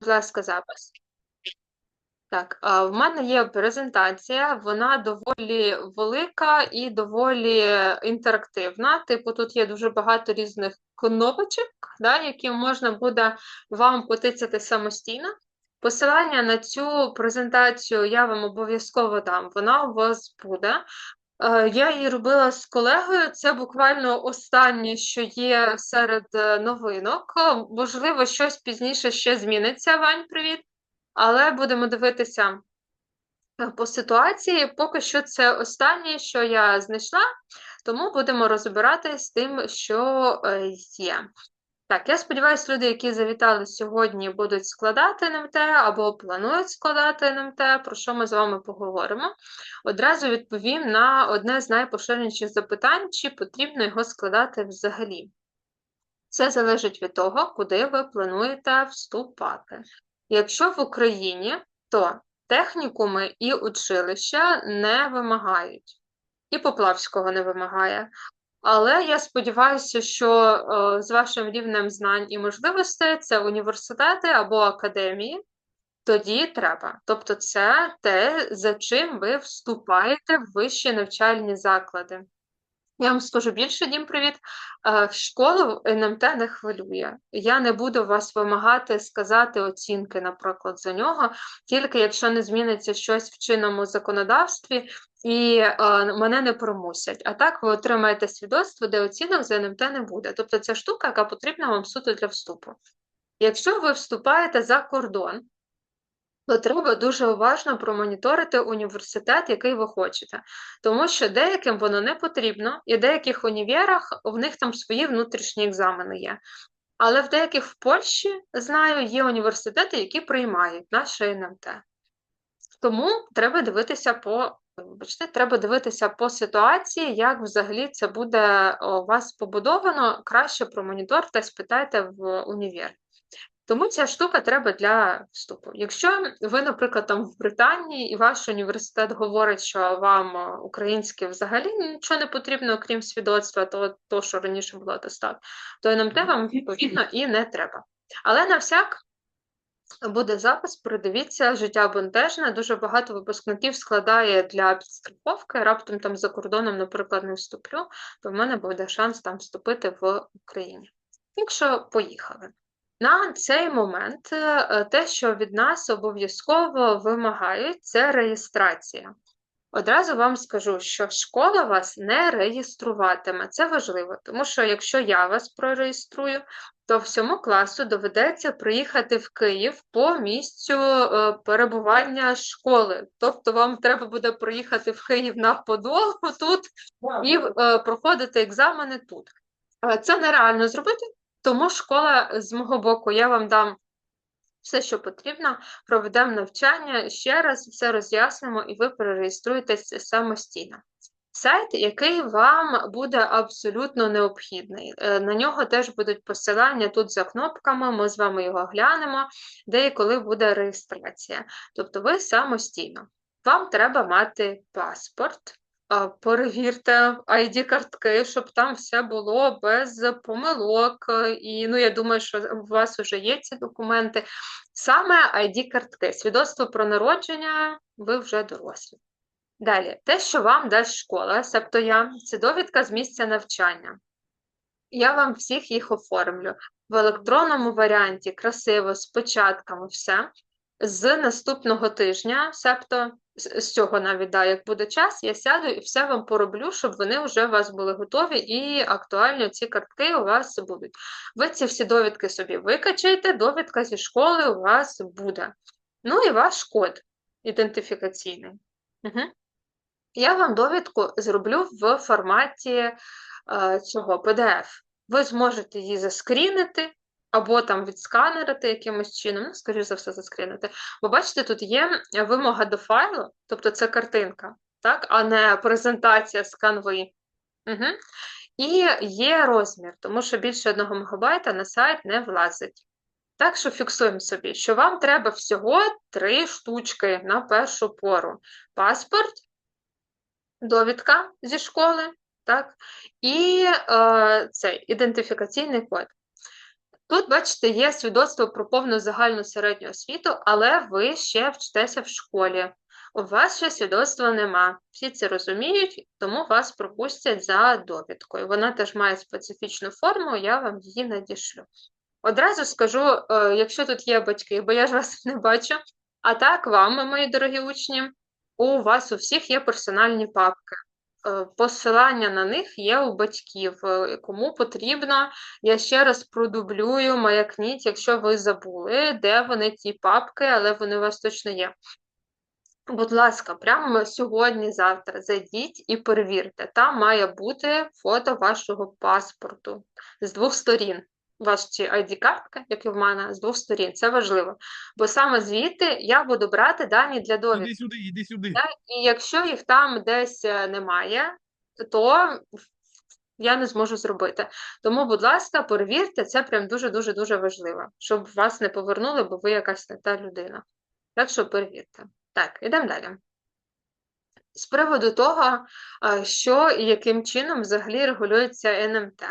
Будь ласка, запис. Так, в мене є презентація, вона доволі велика і доволі інтерактивна. Типу, тут є дуже багато різних кнопочок, да, які можна буде вам потицяти самостійно. Посилання на цю презентацію я вам обов'язково дам, вона у вас буде. Е, Я її робила з колегою. Це буквально останнє, що є серед е, новинок. Е, Можливо, щось пізніше ще зміниться. Вань, привіт. Але будемо дивитися по ситуації. Поки що це останнє, що я знайшла, тому будемо розбиратись з тим, що є. Так, я сподіваюся, люди, які завітали сьогодні, будуть складати НМТ або планують складати НМТ, про що ми з вами поговоримо. Одразу відповім на одне з найпоширеніших запитань, чи потрібно його складати взагалі. Це залежить від того, куди ви плануєте вступати. Якщо в Україні, то технікуми і училища не вимагають, і Поплавського не вимагає. Але я сподіваюся, що е, з вашим рівнем знань і можливостей це університети або академії, тоді треба. Тобто, це те, за чим ви вступаєте в вищі навчальні заклади. Я вам скажу більше, Дім, привіт. Е, Школу НМТ не хвилює. Я не буду вас вимагати сказати оцінки, наприклад, за нього, тільки якщо не зміниться щось в чинному законодавстві і е, мене не примусять. А так ви отримаєте свідоцтво, де оцінок за НМТ не буде. Тобто це штука, яка потрібна вам суто для вступу. Якщо ви вступаєте за кордон, то треба дуже уважно промоніторити університет, який ви хочете. Тому що деяким воно не потрібно, і в деяких універах в них там свої внутрішні екзамени є. Але в деяких в Польщі, знаю, є університети, які приймають наше НМТ. Тому треба дивитися по вибачте, треба дивитися по ситуації, як взагалі це буде у вас побудовано. Краще промоніторте, спитайте в універ. Тому ця штука треба для вступу. Якщо ви, наприклад, там в Британії і ваш університет говорить, що вам е, українське взагалі нічого не потрібно, окрім свідоцтва, то, то що раніше було достатньо, то НМТ вам відповідно і не треба. Але на всяк буде запис, передивіться, життя бентежне. Дуже багато випускників складає для підстраховки. Раптом там за кордоном, наприклад, не вступлю, то в мене буде шанс там вступити в Україні. Якщо поїхали. На цей момент е, те, що від нас обов'язково вимагають, це реєстрація. Одразу вам скажу, що школа вас не реєструватиме. Це важливо, тому що якщо я вас прореєструю, то всьому класу доведеться приїхати в Київ по місцю е, перебування школи. Тобто вам треба буде приїхати в Київ на Подолу тут і е, проходити екзамени тут. Це нереально зробити, тому школа з мого боку, я вам дам все, що потрібно, проведемо навчання, ще раз все роз'яснимо, і ви перереєструєтесь самостійно. Сайт, який вам буде абсолютно необхідний. Е, На нього теж будуть посилання тут за кнопками, ми з вами його глянемо, де і коли буде реєстрація. Тобто ви самостійно. Вам треба мати паспорт, Перевірте ID-картки, щоб там все було без помилок. І ну, я думаю, що у вас вже є ці документи. Саме ID-картки, свідоцтво про народження, ви вже дорослі. Далі, те, що вам дасть школа, себто я, це довідка з місця навчання. Я вам всіх їх оформлю в електронному варіанті, красиво, з початками, все. З наступного тижня, себто з цього навіть, да, як буде час, я сяду і все вам пороблю, щоб вони вже у вас були готові і актуально ці картки у вас будуть. Ви ці всі довідки собі викачаєте, довідка зі школи у вас буде. Ну і ваш код ідентифікаційний. Угу. Я вам довідку зроблю в форматі е, цього PDF. Ви зможете її заскрінити або там відсканерити якимось чином, ну, скоріш за все, заскрінити. Бо бачите, тут є вимога до файлу, тобто це картинка, так, а не презентація з канви. Угу. І є розмір, тому що більше 1 МБ на сайт не влазить. Так що фіксуємо собі, що вам треба всього три штучки на першу пору: паспорт, довідка зі школи, так, і е, цей ідентифікаційний код. Тут, бачите, є свідоцтво про повну загальну середню освіту, але ви ще вчитеся в школі. У вас ще свідоцтва нема. Всі це розуміють, тому вас пропустять за довідкою. Вона теж має специфічну форму, я вам її надішлю. Одразу скажу, е, якщо тут є батьки, бо я ж вас не бачу. А так, вам, мої дорогі учні, у вас у всіх є персональні папки. Е, Посилання на них є у батьків. Е, Кому потрібно, я ще раз продублюю, маякніть, якщо ви забули, де вони ті папки, але вони у вас точно є. Будь ласка, прямо сьогодні, завтра зайдіть і перевірте. Там має бути фото вашого паспорту з двох сторін. Ваші ID-картки, як і в мене, з двох сторін. Це важливо. Бо саме звідти я буду брати дані для довідки. Іди сюди, іди сюди. І якщо їх там десь е, немає, то я не зможу зробити. Тому, будь ласка, перевірте, це прям дуже-дуже дуже важливо, щоб вас не повернули, бо ви якась не та людина. Так що перевірте. Так, ідемо далі. З приводу того, що і яким чином взагалі регулюється НМТ.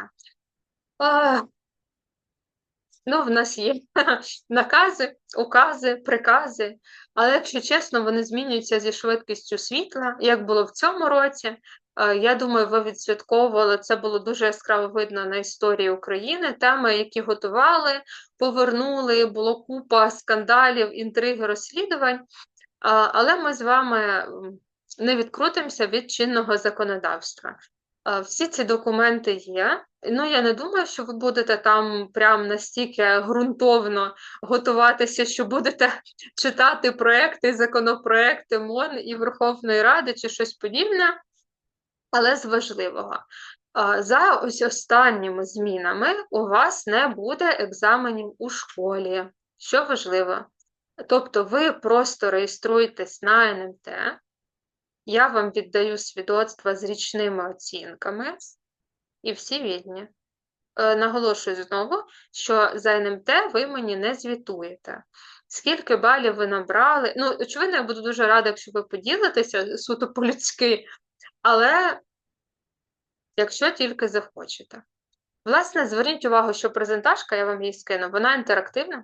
Ну, в нас є накази, укази, прикази, але, якщо чесно, вони змінюються зі швидкістю світла, як було в цьому році. Е, Я думаю, ви відсвятковували, це було дуже яскраво видно на історії України. Теми, які готували, повернули, було купа скандалів, інтриг, розслідувань. Але ми з вами не відкрутимося від чинного законодавства. Всі ці документи є. Ну, я не думаю, що ви будете там прям настільки ґрунтовно готуватися, що будете читати проекти, законопроекти МОН і Верховної Ради чи щось подібне, але з важливого. За ось останніми змінами у вас не буде екзаменів у школі, що важливо. Тобто ви просто реєструєтесь на НМТ, я вам віддаю свідоцтва з річними оцінками, і всі вільні. Е, Наголошую знову, що за НМТ ви мені не звітуєте. Скільки балів ви набрали? Ну, очевидно, я буду дуже рада, якщо ви поділитеся суто по-людськи, але якщо тільки захочете. Власне, зверніть увагу, що презентажка, я вам її скину, вона інтерактивна.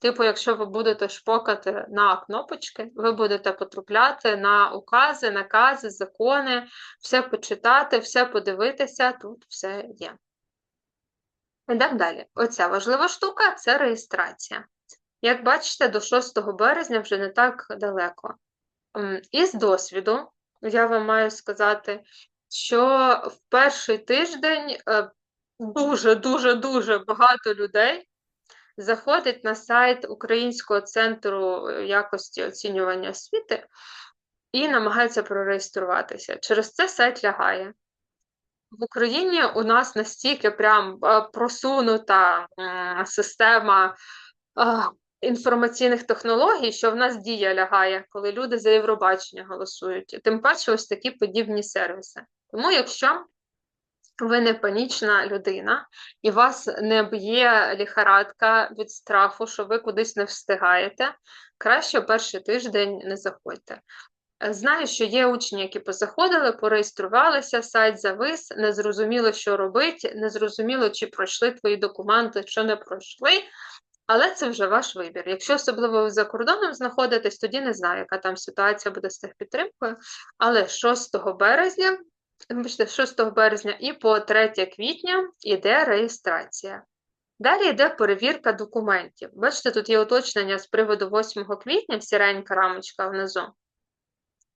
Типу, якщо ви будете шпокати на кнопочки, ви будете потрапляти на укази, накази, закони, все почитати, все подивитися, тут все є. Йдемо далі. Оця важлива штука це реєстрація. Як бачите, до 6 березня вже не так далеко. М, Із досвіду, я вам маю сказати, що в перший тиждень дуже-дуже-дуже багато людей заходить на сайт Українського центру е, якості оцінювання освіти і намагається прореєструватися. Через це сайт лягає. В Україні у нас настільки прям е, просунута система е, інформаційних технологій, що в нас дія лягає, коли люди за Євробачення голосують. Тим паче ось такі подібні сервіси. Тому, якщо ви не панічна людина, і вас не б'є ліхарадка від страху, що ви кудись не встигаєте, краще перший тиждень не заходьте. Знаю, що є учні, які позаходили, пореєструвалися, сайт завис, не зрозуміло, що робити, не зрозуміло, чи пройшли твої документи, чи не пройшли, але це вже ваш вибір. Якщо особливо ви за кордоном знаходитесь, тоді не знаю, яка там ситуація буде з техпідтримкою, але 6 березня вибачте, 6 березня і по 3 квітня йде реєстрація. Далі йде перевірка документів. Бачите, тут є уточнення з приводу 8 квітня, сіренька рамочка внизу.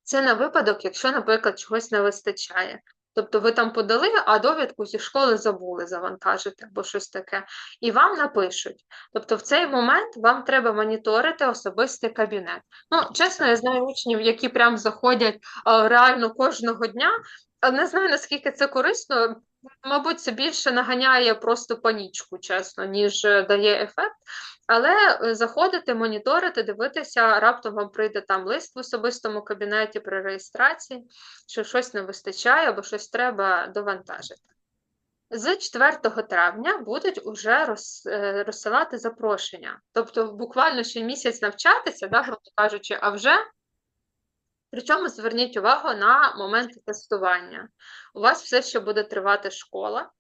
Це на випадок, якщо, наприклад, чогось не вистачає. Тобто ви там подали, а довідку зі школи забули завантажити або щось таке, і вам напишуть. Тобто в цей момент вам треба моніторити особистий кабінет. Ну, чесно, я знаю учнів, які прям заходять реально кожного дня. Не знаю, наскільки це корисно. Мабуть, це більше наганяє просто панічку, чесно, ніж е, дає ефект. Але е, заходити, моніторити, дивитися, раптом вам прийде там лист в особистому кабінеті при реєстрації, що щось не вистачає або щось треба довантажити. З 4 травня будуть уже роз, е, розсилати запрошення. Тобто, буквально ще місяць навчатися, да, грубо кажучи, а вже. Причому зверніть увагу на момент тестування. У вас все ще буде тривати школа,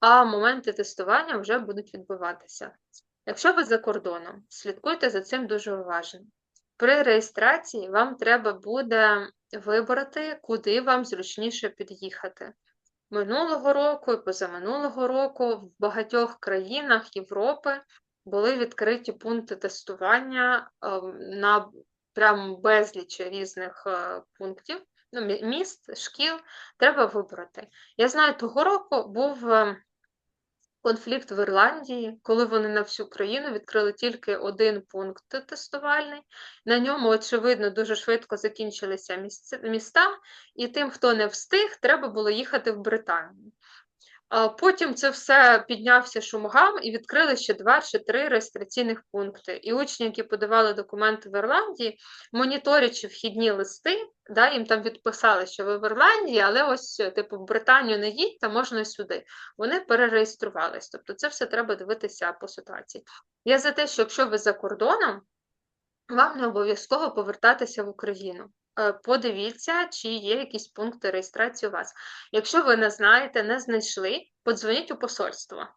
а моменти тестування вже будуть відбуватися. Якщо ви за кордоном, слідкуйте за цим дуже уважно. При реєстрації вам треба буде вибрати, куди вам зручніше під'їхати. Минулого року і позаминулого року в багатьох країнах Європи були відкриті пункти тестування ем, на прям безліч різних е, пунктів, ну, міст, шкіл, треба вибрати. Я знаю, того року був ем, конфлікт в Ірландії, коли вони на всю країну відкрили тільки один пункт тестувальний. На ньому, очевидно, дуже швидко закінчилися міста, і тим, хто не встиг, треба було їхати в Британію. Потім це все піднявся шумгам і відкрили ще два чи три реєстраційних пункти. І учні, які подавали документи в Ірландії, моніторячи вхідні листи, да, їм там відписали, що ви в Ірландії, але ось, типу, в Британію не їдьте, можна сюди. Вони перереєструвались. Тобто це все треба дивитися по ситуації. Я за те, що якщо ви за кордоном, вам не обов'язково повертатися в Україну. Е, подивіться, чи є якісь пункти реєстрації у вас. Якщо ви не знаєте, не знайшли, подзвоніть у посольство.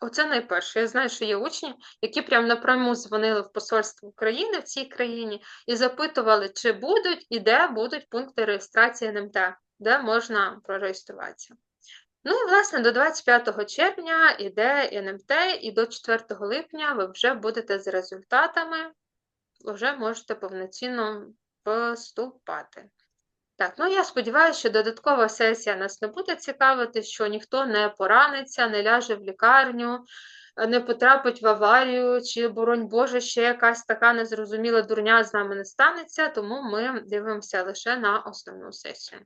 Оце найперше. Я знаю, що є учні, які прямо напряму дзвонили в посольство України в цій країні і запитували, чи будуть і де будуть пункти реєстрації НМТ, де можна прореєструватися. Ну і, власне, до 25 червня йде НМТ, і до 4 липня ви вже будете з результатами, вже можете повноцінно поступати. Так, ну я сподіваюся, що додаткова сесія нас не буде цікавити, що ніхто не пораниться, не ляже в лікарню, не потрапить в аварію, чи, боронь Боже, ще якась така незрозуміла дурня з нами не станеться, тому ми дивимося лише на основну сесію.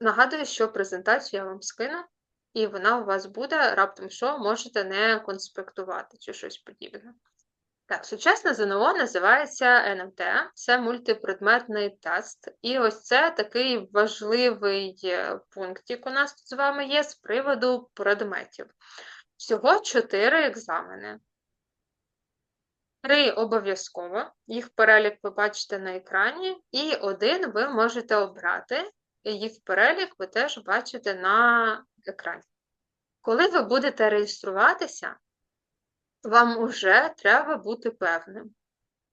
Нагадую, що презентацію я вам скину, і вона у вас буде, раптом що, можете не конспектувати чи щось подібне. Так, сучасне ЗНО називається НМТ, це мультипредметний тест. І ось це такий важливий е, пунктик у нас з вами є з приводу предметів. Всього чотири екзамени. Три обов'язково, їх перелік ви бачите на екрані, і один ви можете обрати, їх перелік ви теж бачите на екрані. Коли ви будете реєструватися, вам уже треба бути певним.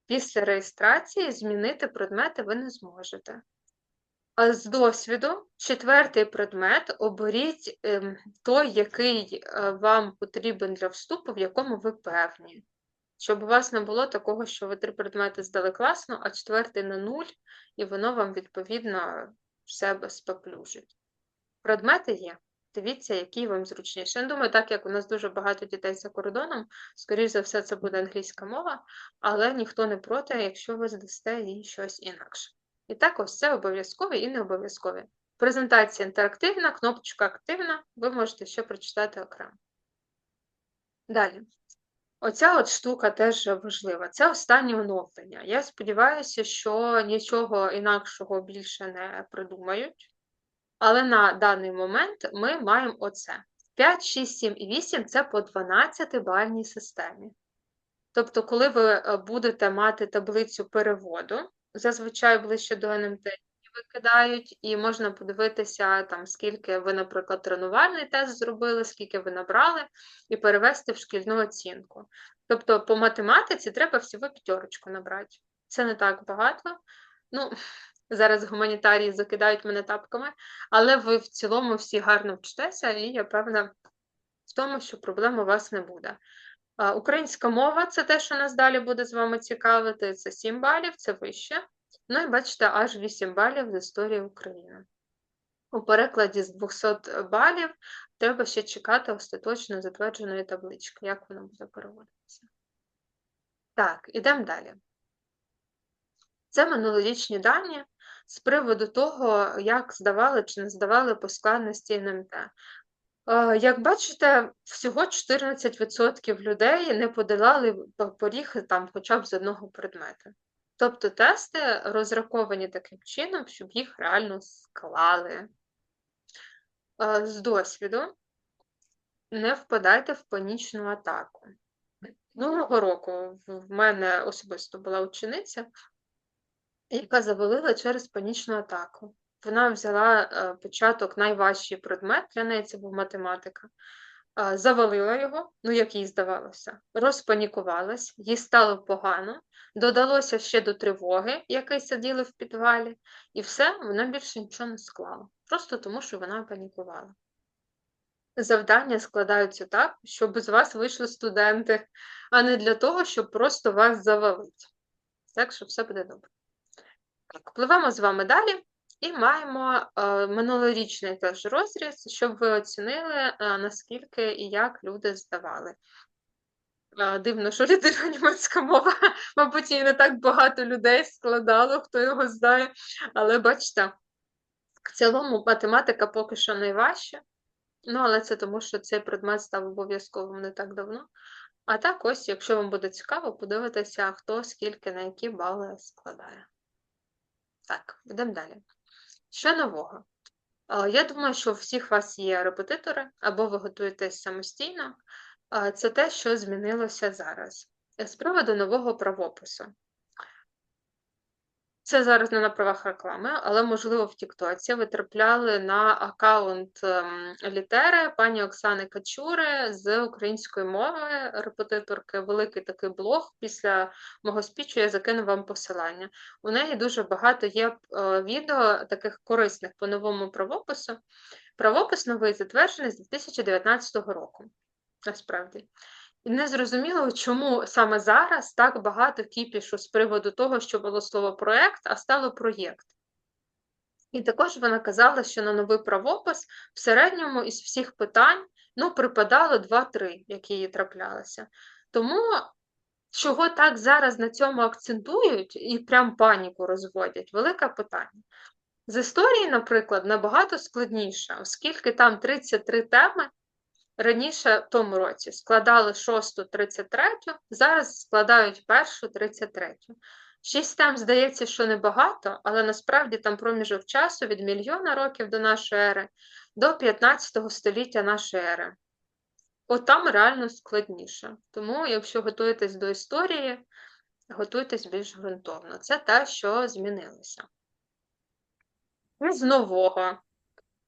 Після реєстрації змінити предмети ви не зможете. А з досвіду, четвертий предмет оберіть ем, той, який е, вам потрібен для вступу, в якому ви певні. Щоб у вас не було такого, що ви три предмети здали класно, а четвертий на нуль, і воно вам, відповідно, себе споплюжить. Предмети є. Дивіться, який вам зручніше. Я думаю, так як у нас дуже багато дітей за кордоном, скоріш за все, це буде англійська мова, але ніхто не проти, якщо ви здасте їй щось інакше. І так, ось це обов'язкові і не обов'язкові. Презентація інтерактивна, кнопочка активна, ви можете ще прочитати окремо. Далі. Оця от штука теж важлива. Це останнє оновлення. Я сподіваюся, що нічого інакшого більше не придумають. Але на даний момент ми маємо оце. 5, 6, 7 і 8 це по 12 бальній системі. Тобто, коли ви е, будете мати таблицю переводу, зазвичай ближче до НМТ викидають, і можна подивитися, там, скільки ви, наприклад, тренувальний тест зробили, скільки ви набрали, і перевести в шкільну оцінку. Тобто, по математиці треба всього п'ятерочку набрати. Це не так багато. Ну, Зараз гуманітарії закидають мене тапками, але ви в цілому всі гарно вчитеся, і я певна в тому, що проблем у вас не буде. Українська мова це те, що нас далі буде з вами цікавити. Це 7 балів, це вище. Ну і бачите, аж 8 балів з історії України. У перекладі з 200 балів треба ще чекати остаточно затвердженої таблички, як воно буде переводитися. Так, ідемо далі. Це минулорічні дані з приводу того, як здавали чи не здавали по складності НМТ. Е, як бачите, всього 14% людей не подолали поріг там хоча б з одного предмету. Тобто тести розраховані таким чином, щоб їх реально склали. Е, з досвіду не впадайте в панічну атаку. Минулого року в мене особисто була учениця, яка завалила через панічну атаку. вона взяла е, початок найважчий предмет, для неї це був математика, е, завалила його, ну як їй здавалося, розпанікувалась, їй стало погано, додалося ще до тривоги, який сиділи в підвалі, і все, вона більше нічого не склала. Просто тому, що вона панікувала. Завдання складаються так, щоб з вас вийшли студенти, а не для того, щоб просто вас завалити. Так що все буде добре. Так, пливемо з вами далі і маємо е, минулорічний теж розріз, щоб ви оцінили, е, наскільки і як люди здавали. Е, дивно, що література німецька мова, мабуть, і не так багато людей складало, хто його знає. Але бачите, в цілому математика поки що найважча. Ну, але це тому, що цей предмет став обов'язковим не так давно. А так ось, якщо вам буде цікаво, подивитися, хто скільки на які бали складає. Так, йдемо далі. Що нового? Е, Я думаю, що у всіх вас є репетитори, або ви готуєтесь самостійно. Е, Це те, що змінилося зараз. З приводу нового правопису. Це зараз не на правах реклами, але, можливо, в Тіктоці ви трапляли на аккаунт ем, літери пані Оксани Качури з української мови, репетиторки, великий такий блог. Після мого спічу я закину вам посилання. У неї дуже багато є е, відео таких корисних по новому правопису. Правопис новий затверджений з 2019 року. Насправді. І не зрозуміло, чому саме зараз так багато кіпішу з приводу того, що було слово проєкт, а стало проєкт. І також вона казала, що на новий правопис в середньому із всіх питань ну, припадало 2-3, які їй траплялися. Тому, чого так зараз на цьому акцентують і прям паніку розводять, велике питання. З історії, наприклад, набагато складніше, оскільки там 33 теми. Раніше в тому році складали шосту 33, зараз складають першу 33. Шість тем здається, що небагато, але насправді там проміжок часу від мільйона років до нашої ери до 15 століття нашої ери. От там реально складніше. Тому, якщо готуєтесь до історії, готуйтесь більш ґрунтовно. Це те, що змінилося. З нового.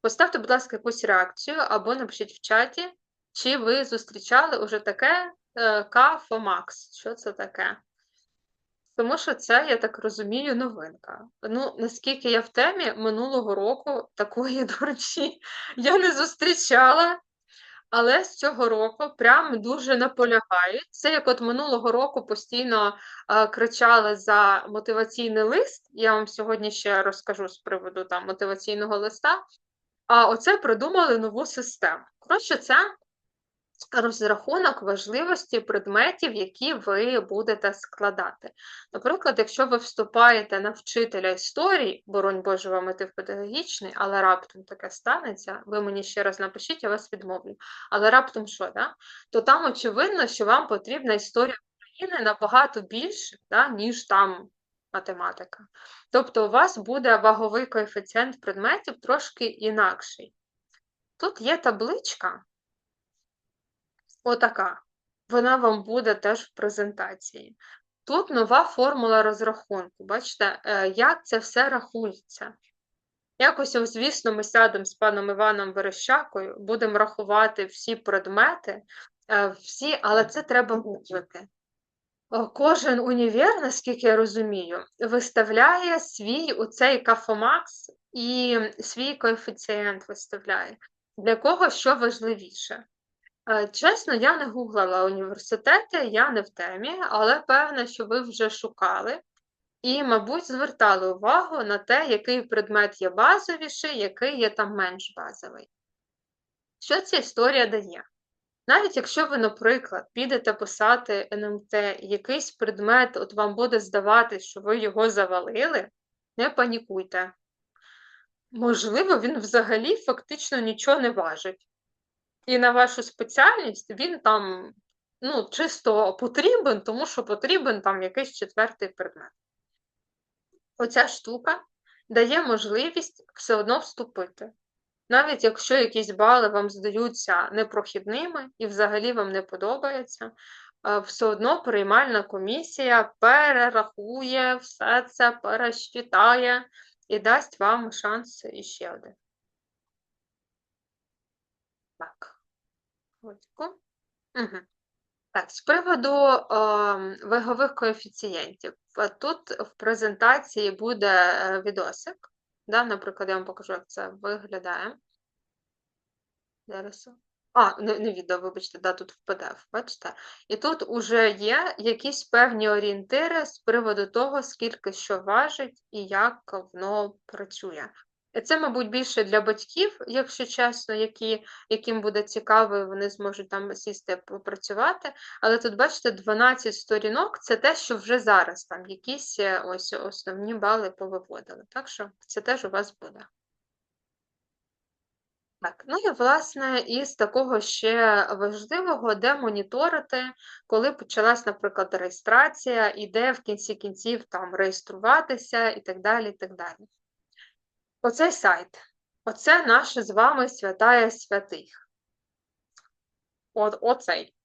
Поставте, будь ласка, якусь реакцію або напишіть в чаті, чи ви зустрічали уже таке Кафомакс. Що це таке? Тому що це, я так розумію, новинка. Ну, наскільки я в темі минулого року такої, до речі, я не зустрічала, але з цього року прям дуже наполягають. Це як от минулого року постійно е, кричали за мотиваційний лист. Я вам сьогодні ще розкажу з приводу там мотиваційного листа. А оце придумали нову систему. Коротше, це розрахунок важливості предметів, які ви будете складати. Наприклад, якщо ви вступаєте на вчителя історії, боронь Боже, вам іти в педагогічний, але раптом таке станеться, ви мені ще раз напишіть, я вас відмовлю. Але раптом що, да? то там очевидно, що вам потрібна історія України набагато більше, да, ніж там математика. Тобто у вас буде ваговий коефіцієнт предметів трошки інакший. Тут є табличка, отака. Вона вам буде теж в презентації. Тут нова формула розрахунку. Бачите, е, як це все рахується. Якось, звісно, ми сядемо з паном Іваном Верещакою, будемо рахувати всі предмети, е, всі, але це треба гуглити. Кожен універ, наскільки я розумію, виставляє свій оцей кафомакс і свій коефіцієнт виставляє. Для кого що важливіше? Е, чесно, я не гуглила університети, я не в темі, але певне, що ви вже шукали і, мабуть, звертали увагу на те, який предмет є базовіший, який є там менш базовий. Що ця історія дає? Навіть якщо ви, наприклад, підете писати НМТ, якийсь предмет, от вам буде здавати, що ви його завалили, не панікуйте. Можливо, він взагалі фактично нічого не важить. І на вашу спеціальність він там ну, чисто потрібен, тому що потрібен там якийсь четвертий предмет. Оця штука дає можливість все одно вступити. Навіть якщо якісь бали вам здаються непрохідними і взагалі вам не подобається, все одно приймальна комісія перерахує все це, пересчитає і дасть вам шанс іще один. Так. Угу. Так, з приводу е, вагових коефіцієнтів. Е, Тут в презентації буде е, відосик. Да? Наприклад, я вам покажу, як це виглядає. Зараз. А, не, не відео, вибачте, да, тут в PDF, бачите? І тут уже є якісь певні орієнтири з приводу того, скільки що важить і як воно працює. Це, мабуть, більше для батьків, якщо чесно, які, яким буде цікаво, вони зможуть там сісти попрацювати. Але тут, бачите, 12 сторінок це те, що вже зараз там якісь е, ось основні бали повиводили. Так що це теж у вас буде. Так, ну і власне із такого ще важливого, де моніторити, коли почалась, наприклад, реєстрація, і де в кінці кінців там реєструватися і так далі. і так далі. Оцей сайт. Оце наша з вами святая святих. От, оцей.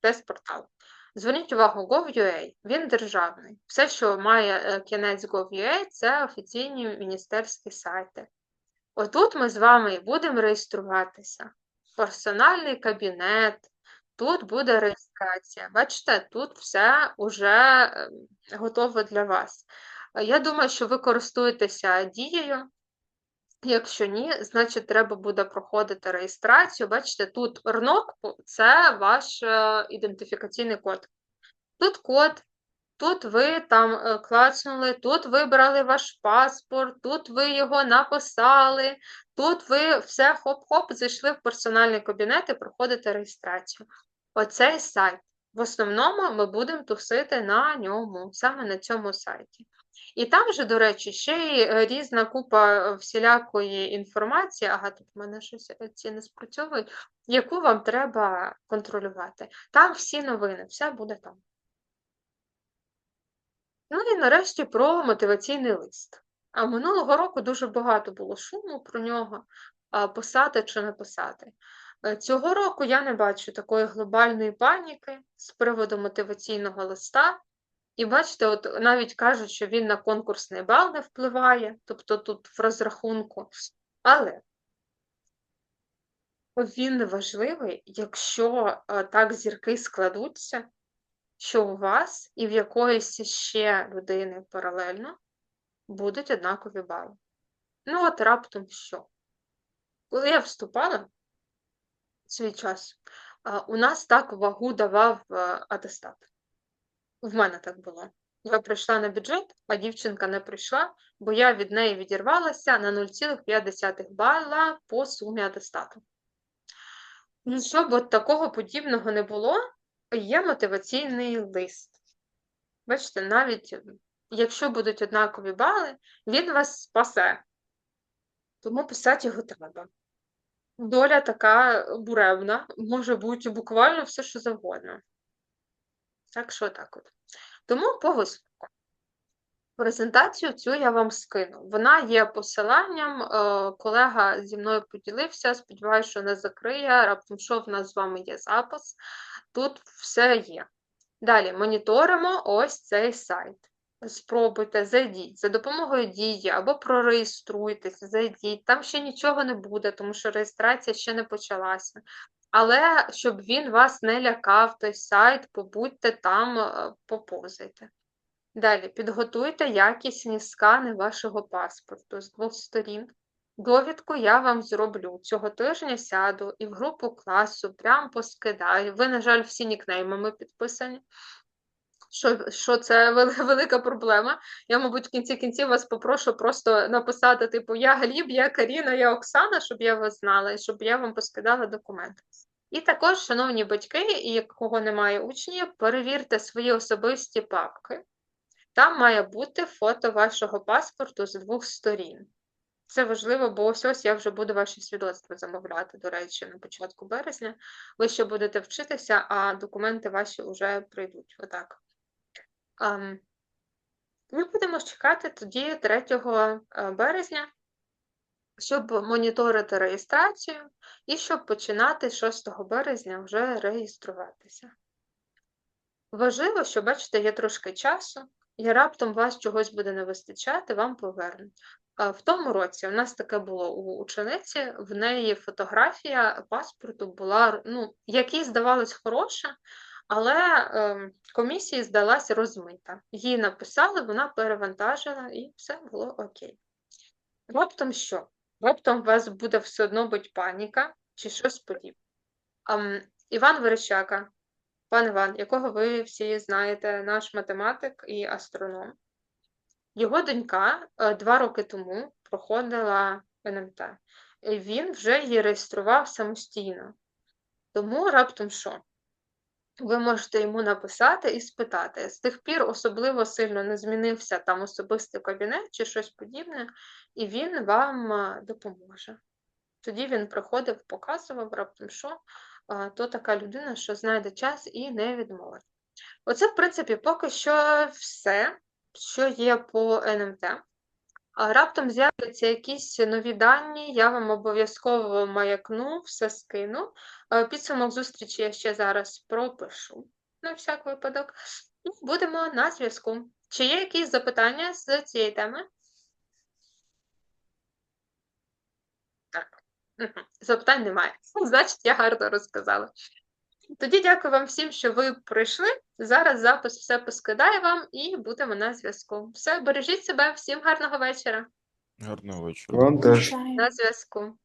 Тест-портал. Зверніть увагу, Gov.ua, він державний. Все, що має е, кінець Gov.ua, це офіційні міністерські сайти. Отут ми з вами будемо реєструватися. Персональний кабінет, тут буде реєстрація. Бачите, тут все вже ем, готово для вас. Я думаю, що ви користуєтеся дією. Якщо ні, значить треба буде проходити реєстрацію. Бачите, тут РНОК це ваш е, ідентифікаційний код. Тут код, тут ви там е, клацнули, тут вибрали ваш паспорт, тут ви його написали, тут ви все хоп-хоп, зайшли в персональний кабінет і проходите реєстрацію. Оцей сайт. В основному ми будемо тусити на ньому, саме на цьому сайті. І там же, до речі, ще й е, різна купа е, всілякої інформації, ага, тут в мене щось е, ці не спрацьовують, яку вам треба контролювати. Там всі новини, все буде там. Ну і нарешті про мотиваційний лист. А минулого року дуже багато було шуму про нього, писати чи не писати. Цього року я не бачу такої глобальної паніки з приводу мотиваційного листа. І бачите, от навіть кажуть, що він на конкурсний бал не впливає, тобто тут в розрахунку. Але він важливий, якщо е, так зірки складуться, що у вас і в якоїсь ще людини паралельно будуть однакові бали. Ну, от раптом що? Коли я вступала в свій час, у нас так вагу давав е, атестат. В мене так було. Я прийшла на бюджет, а дівчинка не прийшла, бо я від неї відірвалася на 0,5 бала по сумі атестату. Ну, щоб от такого подібного не було, є мотиваційний лист. Бачите, навіть якщо будуть однакові бали, він вас спасе. Тому писати його треба. Доля така буревна, може бути буквально все, що завгодно. Так що так от. Тому по висновку. Презентацію цю я вам скину. Вона є посиланням, е, колега зі мною поділився, сподіваюся, що не закриє. Раптом що в нас з вами є запис. Тут все є. Далі моніторимо ось цей сайт. Спробуйте, зайдіть за допомогою дії або прореєструйтесь, зайдіть. Там ще нічого не буде, тому що реєстрація ще не почалася. Але щоб він вас не лякав, той сайт, побудьте там, попозайте. поповзайте. Далі підготуйте якісні скани вашого паспорту з двох сторін. Довідку я вам зроблю. Цього тижня сяду і в групу класу прям поскидаю. Ви, на жаль, всі нікнеймами підписані. Що що це велика проблема. Я, мабуть, в кінці кінців вас попрошу просто написати, типу, я Гліб, я Каріна, я Оксана, щоб я вас знала, і щоб я вам поскидала документи. І також, шановні батьки, і кого немає учнів, перевірте свої особисті папки. Там має бути фото вашого паспорту з двох сторін. Це важливо, бо ось ось я вже буду ваші свідоцтва замовляти, до речі, на початку березня. Ви ще будете вчитися, а документи ваші вже прийдуть. Отак. Um, ми будемо чекати тоді 3 е, березня, щоб моніторити реєстрацію і щоб починати 6 березня вже реєструватися. Важливо, що, бачите, є трошки часу, і раптом вас чогось буде не вистачати, вам повернуть. В тому році у нас таке було у учениці, в неї фотографія паспорту була, ну, якій здавалось хороша, але ем, комісії здалась розмита. Їй написали, вона перевантажила, і все було окей. Раптом що? Раптом у вас буде все одно бути паніка чи щось подібне. Ам, Іван Верещака, пан Іван, якого ви всі знаєте, наш математик і астроном. Його донька е, два роки тому проходила НМТ. Він вже її реєстрував самостійно. Тому раптом що? Ви можете йому написати і спитати. З тих пір особливо сильно не змінився там особистий кабінет чи щось подібне, і він вам е, допоможе. Тоді він приходив, показував раптом, що то така людина, що знайде час і не відмовить. Оце, в принципі, поки що все, що є по НМТ. Раптом з'являться якісь нові дані, я вам обов'язково маякну, все скину. Е, Підсумок зустрічі я ще зараз пропишу на всяк випадок. Будемо на зв'язку. Чи є якісь запитання з цієї теми? Так. Запитань немає. Значить, я гарно розказала. Тоді дякую вам всім, що ви прийшли. Зараз запис все поскидає вам і будемо на зв'язку. Все, бережіть себе, всім гарного вечора. Гарного вечора. Вам теж. На зв'язку.